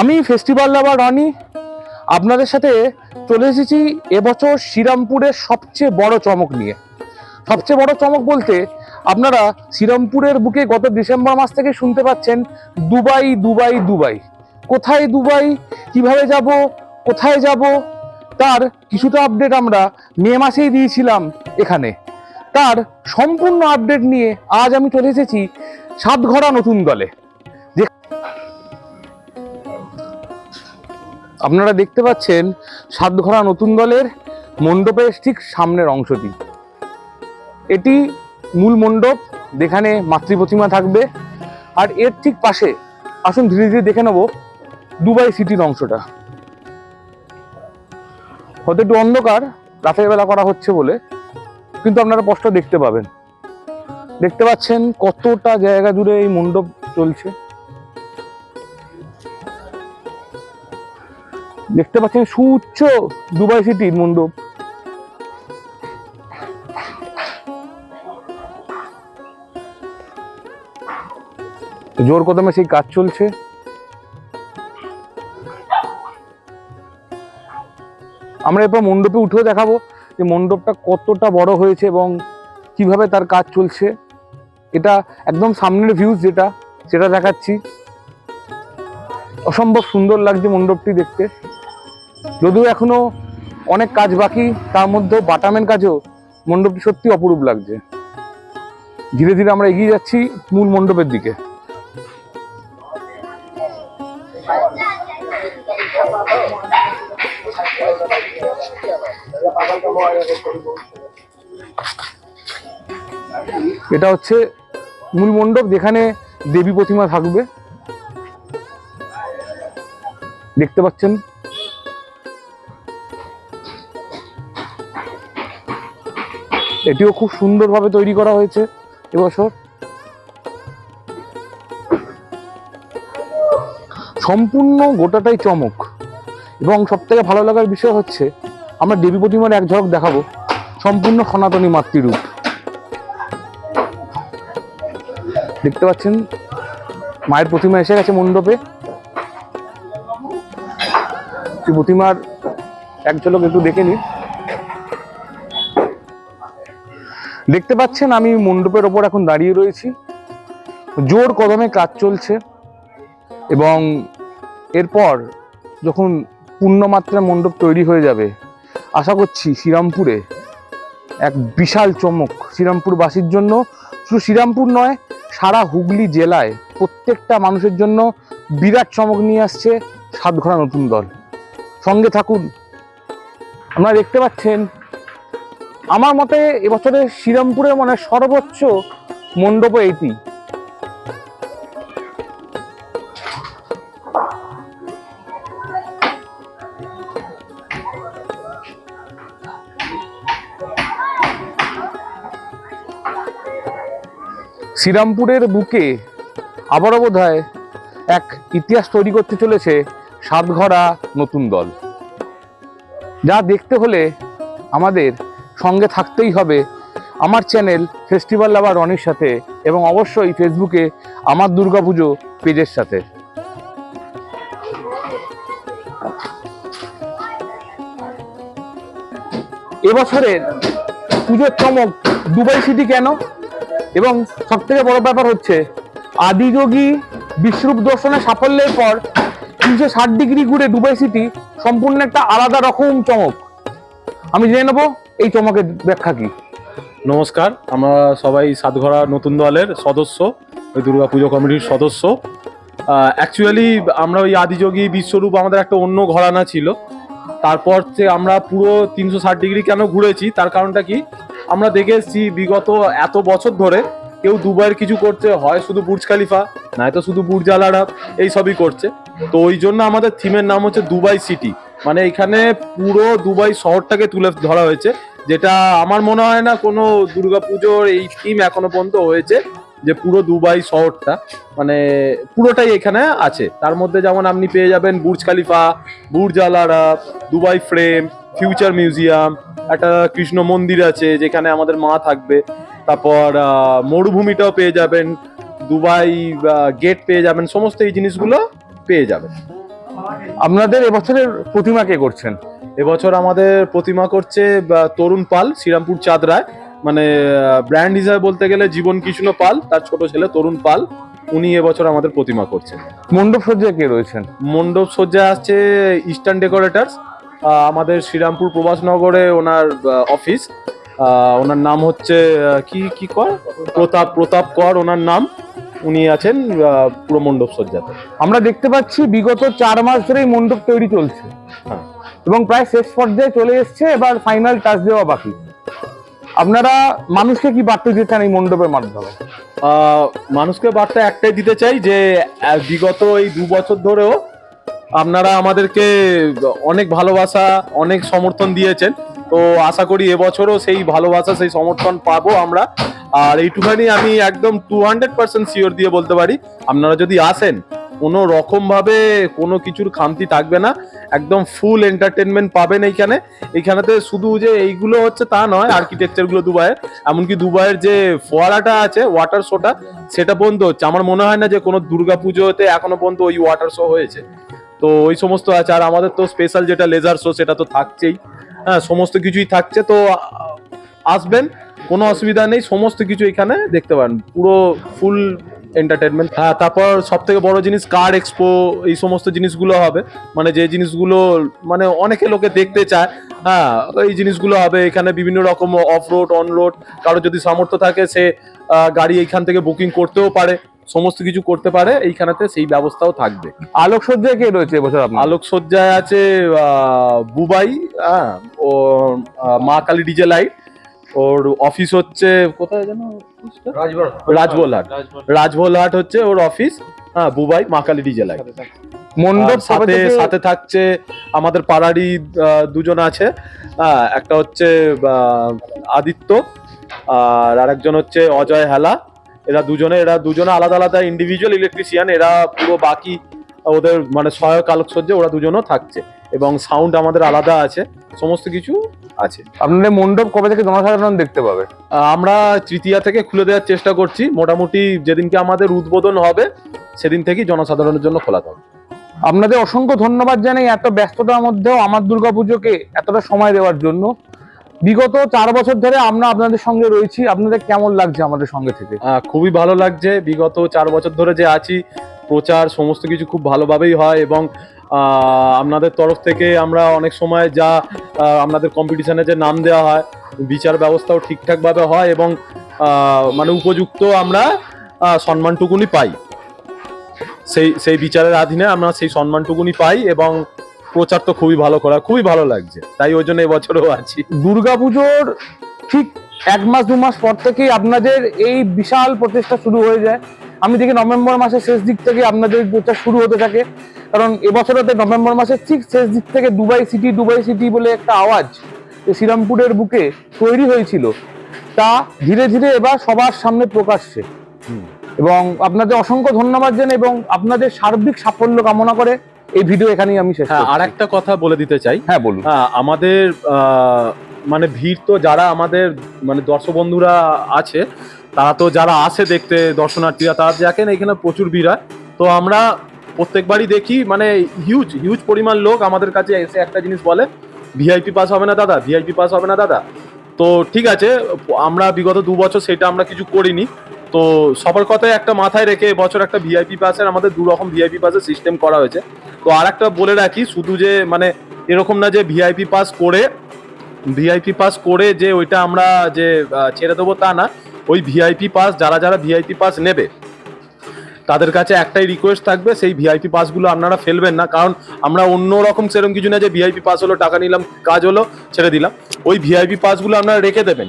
আমি ফেস্টিভ্যাল লাভার রনি। আপনাদের সাথে চলে এসেছি এবছর শ্রীরামপুরের সবচেয়ে বড় চমক নিয়ে। সবচেয়ে বড় চমক বলতে আপনারা শ্রীরামপুরের বুকে গত ডিসেম্বর মাস থেকে শুনতে পাচ্ছেন, দুবাই দুবাই দুবাই। কোথায় দুবাই? কীভাবে যাব? কোথায় যাব? তার কিছুটা আপডেট আমরা মে মাসেই দিয়েছিলাম এখানে। তার সম্পূর্ণ আপডেট নিয়ে আজ আমি চলে এসেছি সাতঘরা নতুন দলে। আপনারা দেখতে পাচ্ছেন সাতঘরা নতুন দলের মণ্ডপের ঠিক সামনের অংশটি। এটি মূল মণ্ডপ, যেখানে মাতৃ প্রতিমা থাকবে। আর এর ঠিক পাশে, আসুন ধীরে ধীরে দেখে নেব দুবাই সিটির অংশটা। হয়তো একটু অন্ধকার, রাতের বেলা করা হচ্ছে বলে, কিন্তু আপনারা স্পষ্ট দেখতে পাবেন। দেখতে পাচ্ছেন কতটা জায়গা জুড়ে এই মণ্ডপ চলছে। দেখতে পাচ্ছেন সুউচ্চ দুবাই সিটির মণ্ডপ জোর কদমে সেই কাজ চলছে। আমরা এরপর মণ্ডপে উঠেও দেখাবো যে মণ্ডপটা কতটা বড় হয়েছে এবং কীভাবে তার কাজ চলছে। এটা একদম সামনের ভিউজ যেটা, সেটা দেখাচ্ছি। অসম্ভব সুন্দর লাগছে মণ্ডপটি দেখতে। যদিও এখনও অনেক কাজ বাকি, তার মধ্যেও বাটামের কাজেও মণ্ডপটি সত্যি অপরূপ লাগছে। ধীরে ধীরে আমরা এগিয়ে যাচ্ছি মূল মণ্ডপের দিকে। এটা হচ্ছে মূল মণ্ডপ যেখানে দেবী প্রতিমা থাকবে। দেখতে পাচ্ছেন? এটিও খুব সুন্দরভাবে তৈরি করা হয়েছে এবছর। সম্পূর্ণ গোটাটাই চমক। এবং সব থেকে ভালো লাগার বিষয় হচ্ছে, আমরা দেবী প্রতিমার এক ঝলক দেখাবো, সম্পূর্ণ সনাতনী মাতৃরূপ। দেখতে পাচ্ছেন? মায়ের প্রতিমা এসে গেছে মণ্ডপে। প্রতিমার এক ঝলক একটু দেখে নিন দেখতে পাচ্ছেন আমি মণ্ডপের ওপর এখন দাঁড়িয়ে রয়েছি। জোর কদমে কাজ চলছে এবং এরপর যখন পূর্ণমাত্রা মণ্ডপ তৈরি হয়ে যাবে, আশা করছি শ্রীরামপুরে এক বিশাল চমক শ্রীরামপুরবাসীর জন্য। শুধু শ্রীরামপুর নয়, সারা হুগলি জেলায় প্রত্যেকটা মানুষের জন্য বিরাট চমক নিয়ে আসছে সাতঘরা নতুন দল। সঙ্গে থাকুন। আপনারা দেখতে পাচ্ছেন, আমার মতে এবছরে শ্রীরামপুরের মানে সর্বোচ্চ মণ্ডপ এইটি। শ্রীরামপুরের বুকে আবারও বোধ এক ইতিহাস তৈরি করতে চলেছে সাতঘরা নতুন দল। যা দেখতে হলে আমাদের সঙ্গে থাকতেই হবে। আমার চ্যানেল ফেস্টিভ্যাল লাভার রনির সাথে এবং অবশ্যই ফেসবুকে আমার দুর্গাপুজো পেজের সাথে। এবছরের পুজোর চমক দুবাই সিটি কেন? এবং সব থেকে বড় ব্যাপার হচ্ছে, আদিযোগী বিশ্বরূপ দর্শনের সাফল্যের পর তিনশো ষাট ডিগ্রি ঘুরে দুবাই সিটি সম্পূর্ণ একটা আলাদা রকম চমক। আমি জেনে নেব, এই চমকের ব্যাখ্যা কি? নমস্কার, আমরা সবাই সাতঘরা নতুন দলের সদস্য, ওই দুর্গা পুজো কমিটির সদস্য। অ্যাকচুয়ালি আমরা ওই আদিযোগী বিশ্বরূপ আমাদের একটা অন্য ঘরানা ছিল। তারপর যে আমরা পুরো তিনশো ষাট ডিগ্রি কেন ঘুরেছি, তার কারণটা কি? আমরা দেখে এসেছি বিগত এত বছর ধরে কেউ দুবাইয়ের কিছু করছে হয় শুধু বুর্জ খালিফা, নয়তো শুধু বুর্জ এই সবই করছে। তো ওই জন্য আমাদের থিমের নাম হচ্ছে দুবাই সিটি। মানে এখানে পুরো দুবাই শহরটাকে তুলে ধরা হয়েছে, যেটা আমার মনে হয় না কোনো দুর্গাপুজোর এই থিম এখনও পর্যন্ত হয়েছে, যে পুরো দুবাই শহরটা। মানে পুরোটাই এখানে আছে। তার মধ্যে যেমন আপনি পেয়ে যাবেন Burj Khalifa, Burj Al Arab, Dubai Frame, Future Museum, একটা কৃষ্ণ মন্দির আছে যেখানে আমাদের মা থাকবে। তারপর মরুভূমিটাও পেয়ে যাবেন, দুবাই গেট পেয়ে যাবেন, সমস্ত এই জিনিসগুলো পেয়ে যাবেন আপনাদের এবছরের প্রতিমা কে করছেন? এবছর আমাদের প্রতিমা করছে তরুণ পাল শ্রীরামপুর চাঁদরায় মানে ব্র্যান্ড হিসাবে বলতে গেলে জীবন কৃষ্ণ পাল তার ছোট ছেলে তরুণ পাল উনি এবছর আমাদের প্রতিমা করছেন। মণ্ডপ সজ্জায় কে রয়েছেন? মণ্ডপ সজ্জা আসছে ইস্টার্ন ডেকোরেটার্স আমাদের শ্রীরামপুর প্রভাসনগরে ওনার অফিস ওনার নাম হচ্ছে কি কি কর? প্রতাপ প্রতাপ কর ওনার নাম। উনি আছেন পুরো মণ্ডপ সজ্জাতে। আমরা দেখতে পাচ্ছি বিগত চার মাস ধরেই মণ্ডপ তৈরি চলছে। হ্যাঁ। এবং প্রায় শেষ পর্যায়ে চলে এসছে এবার ফাইনাল টাচ দেওয়া বাকি। আপনারা মানুষকে কি বার্তা দিতে চান এই মণ্ডপের মাধ্যমে? আহ, মানুষকে বার্তা একটাই দিতে চাই যে বিগত এই দু বছর ধরেও আপনারা আমাদেরকে অনেক ভালোবাসা অনেক সমর্থন দিয়েছেন। তো আশা করি এবছরও সেই ভালোবাসা, সেই সমর্থন পাবো আমরা। আর এইটুখানি আমি একদম টু হান্ড্রেড পার্সেন্ট শিওর দিয়ে বলতে পারি, আপনারা যদি আসেন, কোনো রকম ভাবে কোনো কিছুর খামতি থাকবে না, একদম ফুল এন্টারটেনমেন্ট পাবেন এইখানে। এইখানেতে শুধু যে এইগুলো হচ্ছে তা নয় আর্কিটেকচারগুলো দুবাইয়ের, এমনকি দুবাইয়ের যে ফোয়ারাটা আছে ওয়াটার শোটা সেটা পর্যন্ত হচ্ছে। আমার মনে হয় না যে কোনো দুর্গা পুজোতে এখনও পর্যন্ত ওই ওয়াটার শো হয়েছে। তো ওই সমস্ত আছে, আর আমাদের তো স্পেশাল যেটা লেজার শো সেটা তো থাকছেই। হ্যাঁ সমস্ত কিছুই থাকছে। তো আসবেন, কোনো অসুবিধা নেই, সমস্ত কিছু এখানে দেখতে পারেন। পুরো ফুল এন্টারটেনমেন্ট হ্যাঁ তারপর সব থেকে বড় জিনিস কার এক্সপো এই সমস্ত জিনিসগুলো হবে। মানে যে জিনিসগুলো মানে অনেকে লোকে দেখতে চায়। হ্যাঁ এই জিনিসগুলো হবে। এখানে বিভিন্ন রকম অফ রোড অন রোড কারও যদি সামর্থ্য থাকে, সে গাড়ি এইখান থেকে বুকিং করতেও পারে। সমস্ত কিছু করতে পারে এইখানেতে সেই ব্যবস্থাও থাকবে। আলোকসজ্জায় কে রয়েছে এবছর আপনার? আলোকসজ্জায় আছে বুবাই হ্যাঁ ও মা কালী ডিজে লাইট ওর অফিস হচ্ছে কোথায় যেন রাজবোলহাট রাজবোলহাট হচ্ছে ওর অফিস হ্যাঁ বুবাই মা কালী ডিজে লাইট। মণ্ডপ সাথে সাথে থাকছে আমাদের পাড়ারই দুজন আছে। আহ, একটা হচ্ছে আদিত্য আর আরেকজন হচ্ছে অজয় হেলা। এরা দুজনে এরা দুজনে আলাদা আলাদা ইন্ডিভিজুয়াল ইলেকট্রিশিয়ান এরা পুরো বাকি ওদের মানে সহায়ক আলোকসজ্জা ওরা দুজনও থাকছে এবং সাউন্ড আমাদের আলাদা আছে সমস্ত কিছু আছে। আপনাদের মণ্ডপ কবে থেকে জনসাধারণ দেখতে পাবে? আমরা তৃতীয়া থেকে খুলে দেওয়ার চেষ্টা করছি মোটামুটি যেদিনকে আমাদের উদ্বোধন হবে সেদিন থেকেই জনসাধারণের জন্য খোলা থাকবে। আপনাদের অসংখ্য ধন্যবাদ জানাই এত ব্যস্ততার মধ্যেও আমার দুর্গাপুজোকে এতটা সময় দেওয়ার জন্য। বিগত চার বছর ধরে আমরা আপনাদের সঙ্গে রয়েছি। আপনাদের কেমন লাগছে আমাদের সঙ্গে থেকে? খুবই ভালো লাগছে। বিগত চার বছর ধরে যে আছি, প্রচার সমস্ত কিছু খুব ভালোভাবেই হয় এবং আপনাদের তরফ থেকে আমরা অনেক সময় যা আপনাদের কম্পিটিশনে যে নাম দেওয়া হয়, বিচার ব্যবস্থাও ঠিকঠাকভাবে হয় এবং মানে উপযুক্ত আমরা সম্মানটুকুনি পাই। সেই সেই বিচারের অধীনে আমরা সেই সম্মানটুকুনি পাই এবং প্রচার তো খুবই ভালো করা খুবই ভালো লাগছে। তাই ওই জন্য এবছরও আছি। দুর্গাপুজোর ঠিক এক মাস দু মাস পর থেকেই আপনাদের এই বিশাল প্রচেষ্টা শুরু হয়ে যায়। আমি দেখি নভেম্বর মাসের শেষ দিক থেকে আপনাদের প্রচার শুরু হতে থাকে। কারণ এবছরতে নভেম্বর মাসের ঠিক শেষ দিক থেকে দুবাই সিটি দুবাই সিটি বলে একটা আওয়াজ যে শ্রীরামপুরের বুকে তৈরি হয়েছিল তা ধীরে ধীরে এবার সবার সামনে প্রকাশ্যে। হুম। এবং আপনাদের অসংখ্য ধন্যবাদ জানাই এবং আপনাদের সার্বিক সাফল্য কামনা করে এই ভিডিও এখানেই আমি শেষ হ্যাঁ আর একটা কথা বলে দিতে চাই। হ্যাঁ বলুন। আমাদের মানে ভিড় তো যারা আমাদের মানে দর্শক বন্ধুরা আছে তারা তো যারা আসে দেখতে দর্শনার্থীরা তারা দেখেন এখানে প্রচুর ভিড় হয়। তো আমরা প্রত্যেকবারই দেখি মানে হিউজ হিউজ পরিমাণ লোক আমাদের কাছে এসে একটা জিনিস বলে ভিআইপি পাস হবে না দাদা ভিআইপি পাস হবে না দাদা। তো ঠিক আছে আমরা বিগত দু বছর সেটা আমরা কিছু করিনি। তো সবার কথায় একটা মাথায় রেখে এবছর একটা ভিআইপি পাসের আমাদের দু রকম ভিআইপি পাসের সিস্টেম করা হয়েছে। তো আর একটা বলে রাখি, শুধু যে মানে এরকম না যে ভিআইপি পাস করে ভিআইপি পাস করে যে ওইটা আমরা যে ছেড়ে দেবো তা না, ওই ভিআইপি পাস যারা যারা ভিআইপি পাস নেবে, তাদের কাছে একটাই রিকোয়েস্ট থাকবে, সেই ভিআইপি পাসগুলো আপনারা ফেলবেন না। কারণ আমরা অন্য রকম সেরকম কিছু না যে ভিআইপি পাস হলো, টাকা নিলাম, কাজ হলো, ছেড়ে দিলাম। ওই ভিআইপি পাসগুলো আপনারা রেখে দেবেন।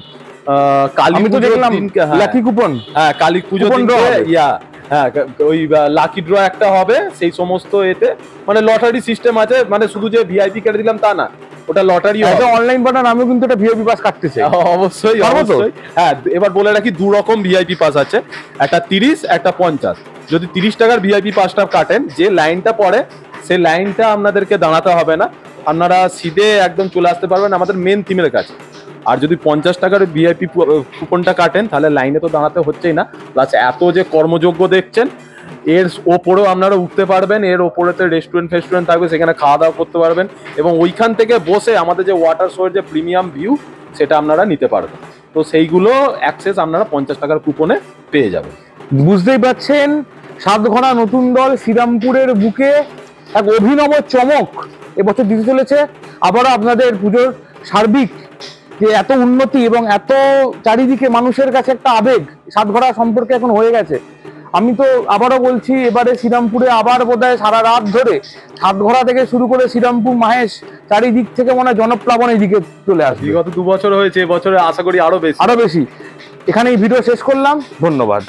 কালী আমি তো দেখলাম হ্যাঁ। Lucky coupon. হ্যাঁ কালী পুজো। ইয়া হ্যাঁ ওই লাকি ড্র একটা হবে সেই সমস্ত এতে মানে লটারি সিস্টেম আছে মানে শুধু যে ভিআইপি কেটে দিলাম তা না ওটা লটারি একটা অনলাইন বাটন আমিও কিন্তু একটা ভিআইপি পাস কাটতে চাই অবশ্যই অবশ্যই। হ্যাঁ এবার বলে রাখি দু রকম ভিআইপি পাস আছে একটা তিরিশ একটা পঞ্চাশ। যদি তিরিশ টাকার ভিআইপি পাসটা কাটেন যে লাইনটা পড়ে সেই লাইনটা আপনাদেরকে দাঁড়াতে হবে না। আপনারা সিধে একদম চলে আসতে পারবেন আমাদের মেন থিমের কাছে। আর যদি পঞ্চাশ টাকার ভিআইপি কুপনটা কাটেন, তাহলে লাইনে তো দাঁড়াতে হচ্ছেই না। প্লাস এত যে কর্মযোগ্য দেখছেন, এর ওপরেও আপনারা উঠতে পারবেন, এর ওপরেতে রেস্টুরেন্ট ফেস্টুরেন্ট থাকবে, সেখানে খাওয়া দাওয়া করতে পারবেন এবং ওইখান থেকে বসে আমাদের যে ওয়াটার শোয়ের যে প্রিমিয়াম ভিউ সেটা আপনারা নিতে পারবেন। তো সেইগুলো অ্যাক্সেস আপনারা পঞ্চাশ টাকার কুপনে পেয়ে যাবেন। বুঝতেই পারছেন? সাতঘরা নতুন দল শ্রীরামপুরের বুকে এক অভিনব চমক। এবছর দিতে চলেছে। আবারও আপনাদের পুজোর সার্বিক যে এত উন্নতি এবং এত চারিদিকে মানুষের কাছে একটা আবেগ সাতঘরা সম্পর্কে এখন হয়ে গেছে। আমি তো আবারও বলছি এবারে শ্রীরামপুরে আবার বোধহয় সারা রাত ধরে সাতঘরা থেকে শুরু করে শ্রীরামপুর মাহেশ চারিদিক থেকে মনে হয় জনপ্লাবন এদিকে চলে আসবে। গত দু বছর হয়েছে এবছরে আশা করি আরও বেশি। আরও বেশি। এখানেই এই ভিডিও শেষ করলাম ধন্যবাদ।